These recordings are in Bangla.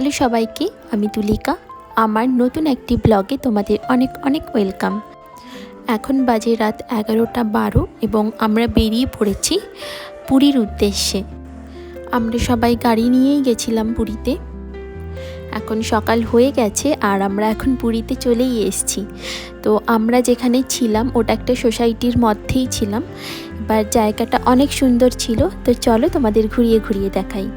হ্যালো সবাইকে, আমি তুলিকা। আমার নতুন একটি ব্লগে তোমাদের অনেক অনেক ওয়েলকাম। এখন বাজে রাত এগারোটা বারো এবং আমরা বেরিয়ে পড়েছি পুরীর উদ্দেশ্যে। আমরা সবাই গাড়ি নিয়েই গেছিলাম পুরীতে। এখন সকাল হয়ে গেছে আর আমরা এখন পুরীতে চলেই এসেছি। তো আমরা যেখানে ছিলাম, ওটা একটা সোসাইটির মধ্যেই ছিলাম। এবার জায়গাটা অনেক সুন্দর ছিল, তো চলো তোমাদের ঘুরিয়ে ঘুরিয়ে দেখাই।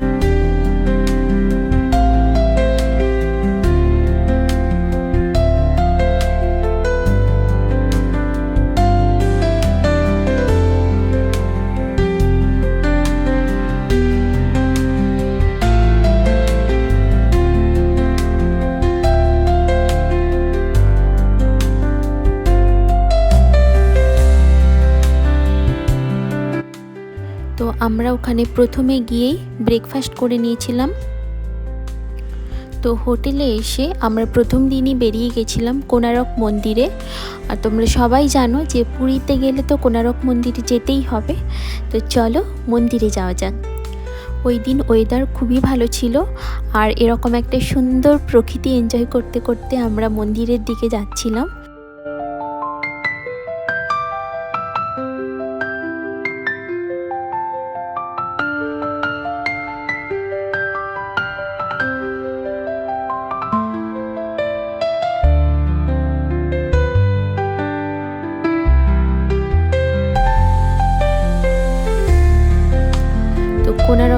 আমরা ওখানে প্রথমে গিয়েই ব্রেকফাস্ট করে নিয়েছিলাম। তো হোটেলে এসে আমরা প্রথম দিনই বেরিয়ে গেছিলাম কোনারক মন্দিরে। আর তোমরা সবাই জানো যে পুরীতে গেলে তো কোনারক মন্দিরে যেতেই হবে। তো চলো মন্দিরে যাওয়া যাক। ওই দিন ওয়েদার খুবই ভালো ছিল আর এরকম একটা সুন্দর প্রকৃতি এনজয় করতে করতে আমরা মন্দিরের দিকে যাচ্ছিলাম।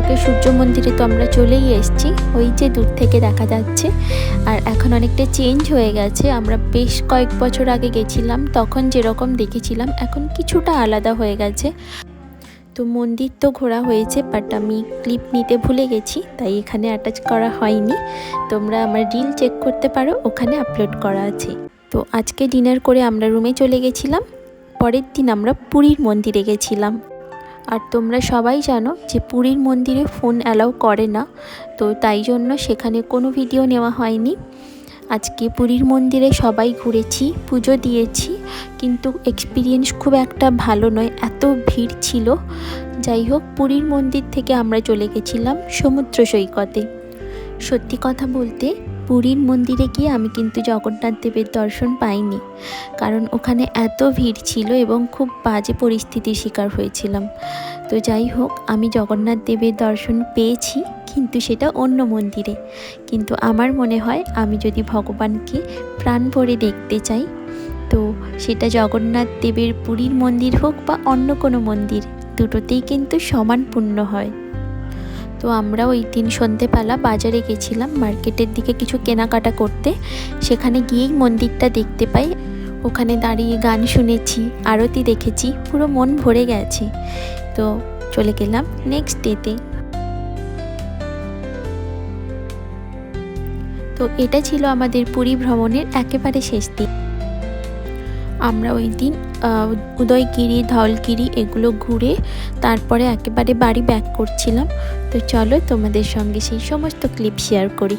কোনারকের সূর্য মন্দিরে তো আমরা চলেই এসেছি। ওই যে দূর থেকে দেখা যাচ্ছে। আর এখন অনেকটা চেঞ্জ হয়ে গেছে। আমরা বেশ কয়েক বছর আগে গেছিলাম, তখন যেরকম দেখেছিলাম, এখন কিছুটা আলাদা হয়ে গেছে। তো মন্দির তো ঘোরা হয়েছে বাট আমি ক্লিপ নিতে ভুলে গেছি, তাই এখানে অ্যাটাচ করা হয়নি। তোমরা আমার রিল চেক করতে পারো, ওখানে আপলোড করা আছে। তো আজকে ডিনার করে আমরা রুমে চলে গেছিলাম। পরের দিন আমরা পুরীর মন্দিরে গেছিলাম। আর তোমরা সবাই জানো যে পুরীর মন্দিরে ফোন অ্যালাউ করে না, তো তাই জন্য সেখানে কোনো ভিডিও নেওয়া হয়নি। আজকে পুরীর মন্দিরে সবাই ঘুরেছি, পুজো দিয়েছি, কিন্তু এক্সপিরিয়েন্স খুব একটা ভালো নয়, এত ভিড় ছিল। যাই হোক, পুরীর মন্দির থেকে আমরা চলে গেছিলাম সমুদ্র সৈকতে। সত্যি কথা বলতে পুরীর মন্দিরে গিয়ে আমি কিন্তু জগন্নাথ দেবের দর্শন পাইনি। কারণ ওখানে এত ভিড় ছিল এবং খুব বাজে পরিস্থিতির শিকার হয়েছিলাম। তো যাই হোক, আমি জগন্নাথ দেবের দর্শন পেয়েছি, কিন্তু সেটা অন্য মন্দিরে। কিন্তু আমার মনে হয়, আমি যদি ভগবানকে প্রাণ ভরে দেখতে চাই, তো সেটা জগন্নাথ দেবের পুরীর মন্দির হোক বা অন্য কোনো মন্দির, দুটোতেই কিন্তু সমান পুণ্য হয়। তো আমরা ওই দিন সন্ধেবেলা বাজারে গেছিলাম মার্কেটের দিকে কিছু কেনাকাটা করতে। সেখানে গিয়েই মন্দিরটা দেখতে পাই। ওখানে দাঁড়িয়ে গান শুনেছি, আরতি দেখেছি, পুরো মন ভরে গেছে। তো চলে গেলাম নেক্সট ডেতে তো এটা ছিল আমাদের পুরী ভ্রমণের একেবারে শেষ দিন। আমরা ওই দিন উদয়গিরি, ধলগিরি এগুলো ঘুরে তারপরে একেবারে বাড়ি ব্যাক করছিলাম। তো চলো তোমাদের সঙ্গে সেই সমস্ত ক্লিপ শেয়ার করি।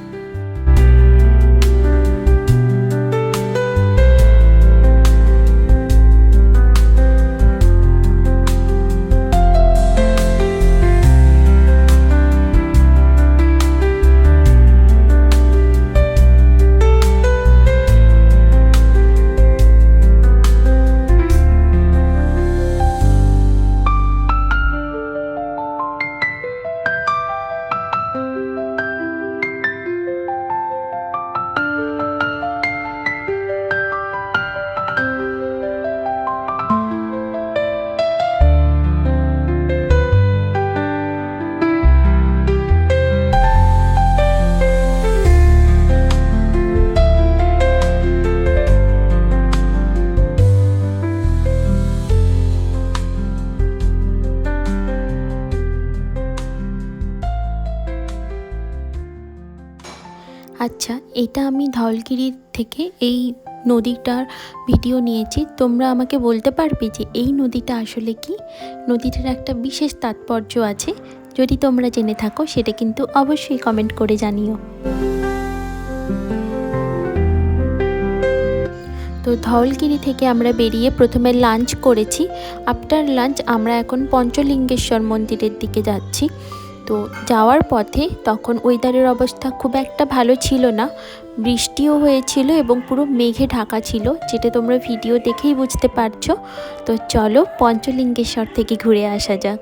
Bye. আচ্ছা এটা আমি ধলগিরির থেকে এই নদীটার ভিডিও নিয়েছি। তোমরা আমাকে বলতে পারবে যে এই নদীটা আসলে কি? নদীটার একটা বিশেষ তাৎপর্য আছে। যদি তোমরা জেনে থাকো, সেটা কিন্তু অবশ্যই কমেন্ট করে জানিও। তো ধওলগিরি থেকে আমরা বেরিয়ে প্রথমে লাঞ্চ করেছি। আফটার লাঞ্চ আমরা এখন পঞ্চলিঙ্গেশ্বর মন্দিরের দিকে যাচ্ছি। তো যাওয়ার পথে তখন ওয়েদারের অবস্থা খুব একটা ভালো ছিল না। বৃষ্টিও হয়েছিল এবং পুরো মেঘে ঢাকা ছিল, যেটা তোমরা ভিডিও দেখেই বুঝতে পারছ। তো চলো পঞ্চলিঙ্গেশ্বর থেকে ঘুরে আসা যাক।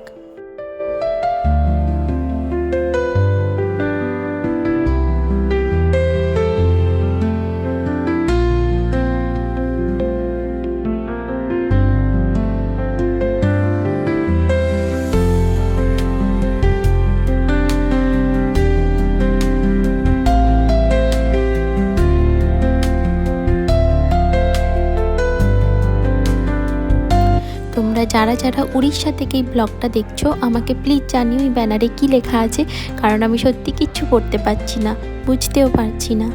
যারা যারা উড়িষ্যা থেকে এই ব্লগটা দেখছ, আমাকে প্লিজ জানিও এই ব্যানারে কী লেখা আছে, কারণ আমি সত্যি কিচ্ছু করতে পারছি না, বুঝতেও পারছি না।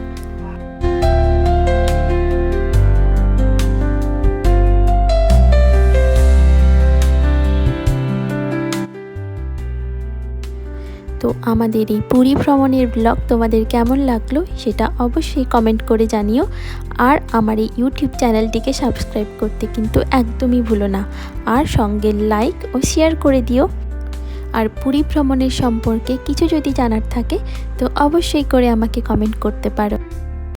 তো আমাদের এই পুরী ভ্রমণের ব্লগ তোমাদের কেমন লাগল সেটা অবশ্যই কমেন্ট করে জানিও। আর আমার এই ইউটিউব চ্যানেলটিকে সাবস্ক্রাইব করতে কিন্তু একদমই ভুলো না। আর সঙ্গে লাইক ও শেয়ার করে দিও। আর পুরী ভ্রমণের সম্পর্কে কিছু যদি জানার থাকে তো অবশ্যই করে আমাকে কমেন্ট করতে পারো।